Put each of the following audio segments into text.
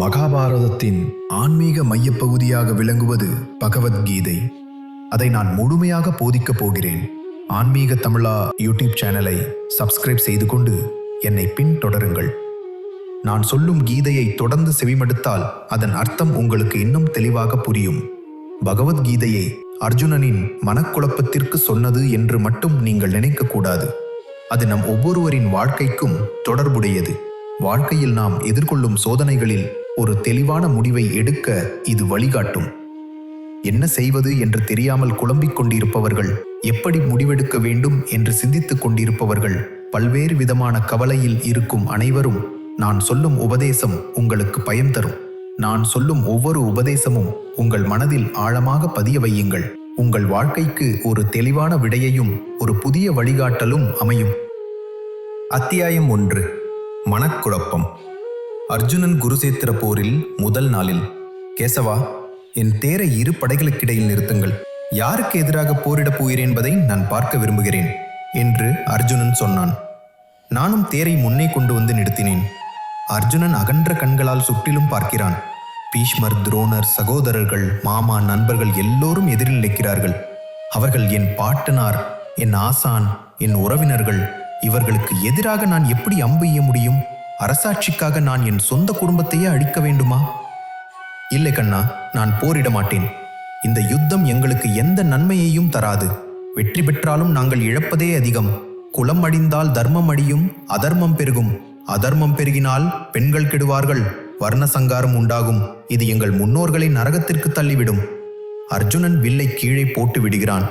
மகாபாரதத்தின் ஆன்மீக மையப்பகுதியாக விளங்குவது பகவத்கீதை. அதை நான் முழுமையாக போதிக்கப் போகிறேன். ஆன்மீக தமிழா யூடியூப் சேனலை சப்ஸ்கிரைப் செய்து கொண்டு என்னை பின்தொடருங்கள். நான் சொல்லும் கீதையை தொடர்ந்து செவிமடுத்தால் அதன் அர்த்தம் உங்களுக்கு இன்னும் தெளிவாக புரியும். பகவத்கீதையை அர்ஜுனனின் மனக்குழப்பத்திற்கு சொன்னது என்று மட்டும் நீங்கள் நினைக்கக்கூடாது அது நம் ஒவ்வொருவரின் வாழ்க்கைக்கும் தொடர்புடையது. வாழ்க்கையில் நாம் எதிர்கொள்ளும் சோதனைகளில் ஒரு தெளிவான முடிவை எடுக்க இது வழிகாட்டும். என்ன செய்வது என்று தெரியாமல் குழம்பிக் கொண்டிருப்பவர்கள் எப்படி முடிவெடுக்க வேண்டும் என்று சிந்தித்துக் கொண்டிருப்பவர்கள் பல்வேறு விதமான கவலையில் இருக்கும் அனைவரும் நான் சொல்லும் உபதேசம் உங்களுக்கு பயன் தரும். நான் சொல்லும் ஒவ்வொரு உபதேசமும் உங்கள் மனதில் ஆழமாக பதிய வையுங்கள். உங்கள் வாழ்க்கைக்கு ஒரு தெளிவான விடையையும் ஒரு புதிய வழிகாட்டலும் அமையும். அத்தியாயம் ஒன்று. மனக்குழப்பம். அர்ஜுனன் குருசேத்திர போரில் முதல் நாளில் கேசவா என் தேரை இரு படைகளுக்கிடையில் நிறுத்துங்கள். யாருக்கு எதிராக போரிடப் போகிறேன் என்பதை நான் பார்க்க விரும்புகிறேன் என்று அர்ஜுனன் சொன்னான். நானும் தேரை முன்னே கொண்டு வந்து நிறுத்தினேன். அர்ஜுனன் அகன்ற கண்களால் சுற்றிலும் பார்க்கிறான். பீஷ்மர் துரோணர் சகோதரர்கள் மாமா நண்பர்கள் எல்லோரும் எதிரில் நிற்கிறார்கள். அவர்கள் என் பாட்டனார் என் ஆசான் என் உறவினர்கள் இவர்களுக்கு எதிராக நான் எப்படி அம்பு எய்ய முடியும்? அரசாட்சிக்காக நான் என் சொந்த குடும்பத்தையே அழிக்க வேண்டுமா? இல்லை கண்ணா நான் போரிட மாட்டேன். இந்த யுத்தம் எங்களுக்கு எந்த நன்மையையும் தராது. வெற்றி பெற்றாலும் நாங்கள் இழப்பதே அதிகம். குலம் அடிந்தால் தர்மம் அடியும் அதர்மம் பெருகும். அதர்மம் பெருகினால் பெண்கள் கெடுவார்கள் வர்ண சங்காரம் உண்டாகும். இது எங்கள் முன்னோர்களை நரகத்திற்கு தள்ளிவிடும். அர்ஜுனன் வில்லை கீழே போட்டு விடுகிறான்.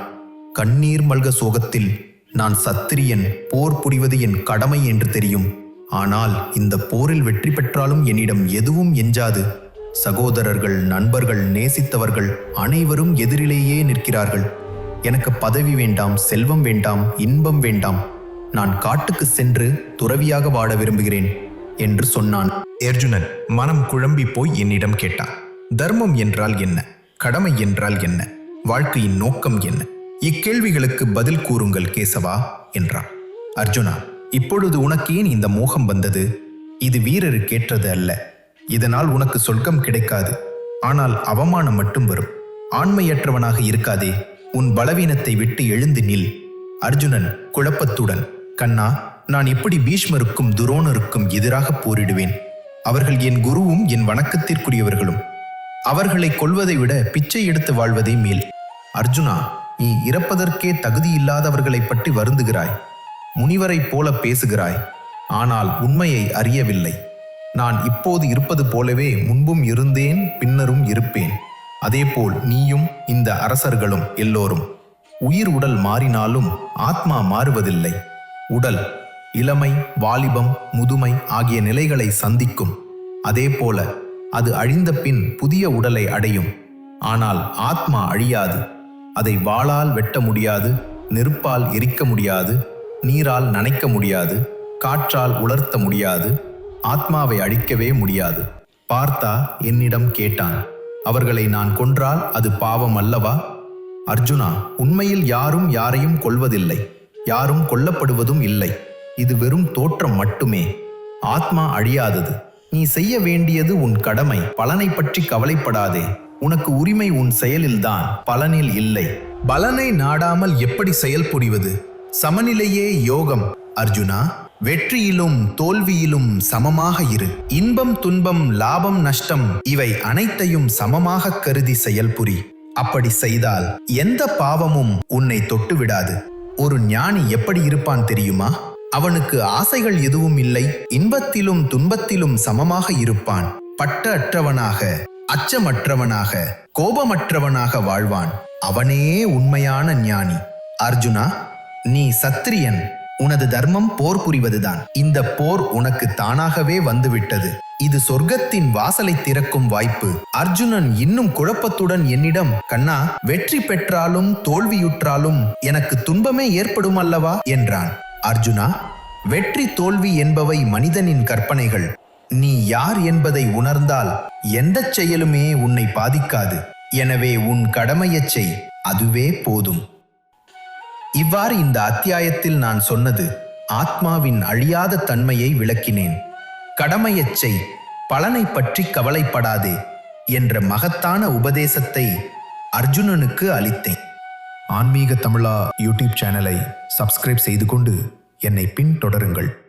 கண்ணீர் மல்க சோகத்தில் நான் சத்திரியன் போர் புரிவது என் கடமை என்று தெரியும். ஆனால் இந்த போரில் வெற்றி பெற்றாலும் என்னிடம் எதுவும் எஞ்சாது. சகோதரர்கள் நண்பர்கள் நேசித்தவர்கள் அனைவரும் எதிரிலேயே நிற்கிறார்கள். எனக்கு பதவி வேண்டாம் செல்வம் வேண்டாம் இன்பம் வேண்டாம். நான் காட்டுக்கு சென்று துறவியாக வாழ விரும்புகிறேன் என்று சொன்னான். அர்ஜுனன் மனம் குழம்பி போய் என்னிடம் கேட்டான். தர்மம் என்றால் என்ன? கடமை என்றால் என்ன? வாழ்க்கையின் நோக்கம் என்ன? இக்கேள்விகளுக்கு பதில் கூறுங்கள் கேசவா என்றான். அர்ஜுனா இப்பொழுது உனக்கு ஏன் இந்த மோகம் வந்தது? இது வீரருக்கேற்றது அல்ல. இதனால் உனக்கு சொர்க்கம் கிடைக்காது. ஆனால் அவமானம் மட்டும் வரும். ஆண்மையற்றவனாக இருக்காதே. உன் பலவீனத்தை விட்டு எழுந்து நில். அர்ஜுனன் குழப்பத்துடன் கண்ணா நான் எப்படி பீஷ்மருக்கும் துரோணருக்கும் எதிராக போரிடுவேன்? அவர்கள் என் குருவும் என் வணக்கத்திற்குரியவர்களும். அவர்களை கொல்வதை விட பிச்சை எடுத்து வாழ்வதே மேல். அர்ஜுனா நீ இறப்பதற்கே தகுதியில்லாதவர்களைப் பற்றி வருந்துகிறாய். முனிவரைப் போல பேசுகிறாய். ஆனால் உண்மையை அறியவில்லை. நான் இப்போது இருப்பது போலவே முன்பும் இருந்தேன் பின்னரும் இருப்பேன். அதேபோல் நீயும் இந்த அரசர்களும் எல்லோரும். உயிர் உடல் மாறினாலும் ஆத்மா மாறுவதில்லை. உடல் இளமை வாலிபம் முதுமை ஆகிய நிலைகளை சந்திக்கும். அதேபோல அது அழிந்த பின் புதிய உடலை அடையும். ஆனால் ஆத்மா அழியாது. அதை வாளால் வெட்ட முடியாது நெருப்பால் எரிக்க முடியாது. நீரால் நனைக்க முடியாது காற்றால் உலர்த்த முடியாது ஆத்மாவை அழிக்கவே முடியாது. பார்த்தா என்னிடம் கேட்டான் அவர்களை நான் கொன்றால் அது பாவம் அல்லவா? அர்ஜுனா உண்மையில் யாரும் யாரையும் கொல்வதில்லை யாரும் கொல்லப்படுவதும் இல்லை. இது வெறும் தோற்றம் மட்டுமே. ஆத்மா அழியாதது. நீ செய்ய வேண்டியது உன் கடமை. பலனை பற்றி கவலைப்படாதே. உனக்கு உரிமை உன் செயலில்தான் பலனில் இல்லை. பலனை நாடாமல் எப்படி செயல்புரிவது? சமநிலையே யோகம். அர்ஜுனா வெற்றியிலும் தோல்வியிலும் சமமாக இரு. இன்பம் துன்பம் லாபம் நஷ்டம் இவை அனைத்தையும் சமமாக கருதி செயல்புரி. அப்படி செய்தால் எந்த பாவமும் உன்னை தொட்டு விடாது ஒரு ஞானி எப்படி இருப்பான் தெரியுமா? அவனுக்கு ஆசைகள் எதுவும் இல்லை. இன்பத்திலும் துன்பத்திலும் சமமாக இருப்பான். பட்ட அற்றவனாக அச்சமற்றவனாக கோபமற்றவனாக வாழ்வான். அவனே உண்மையான ஞானி. அர்ஜுனா நீ சத்திரியன். உனது தர்மம் போர் புரிவதுதான். இந்த போர் உனக்கு தானாகவே வந்துவிட்டது. இது சொர்க்கத்தின் வாசலை திறக்கும் வாய்ப்பு. அர்ஜுனன் இன்னும் குழப்பத்துடன் என்னிடம் கண்ணா வெற்றி பெற்றாலும் தோல்வியுற்றாலும் எனக்கு துன்பமே ஏற்படும் அல்லவா என்றான். அர்ஜுனா வெற்றி தோல்வி என்பவை மனிதனின் கற்பனைகள். நீ யார் என்பதை உணர்ந்தால் எந்தச் செயலுமே உன்னை பாதிக்காது. எனவே உன் கடமையச் செய். அதுவே போதும். இவ்வாறு இந்த அத்தியாயத்தில் நான் சொன்னது ஆத்மாவின் அழியாத தன்மையை விளக்கினேன். கடமையச்சை பலனை பற்றி கவலைப்படாதே என்ற மகத்தான உபதேசத்தை அர்ஜுனனுக்கு அளித்தேன். ஆன்மீக தமிழா யூடியூப் சேனலை சப்ஸ்கிரைப் செய்து கொண்டு என்னை பின்தொடருங்கள்.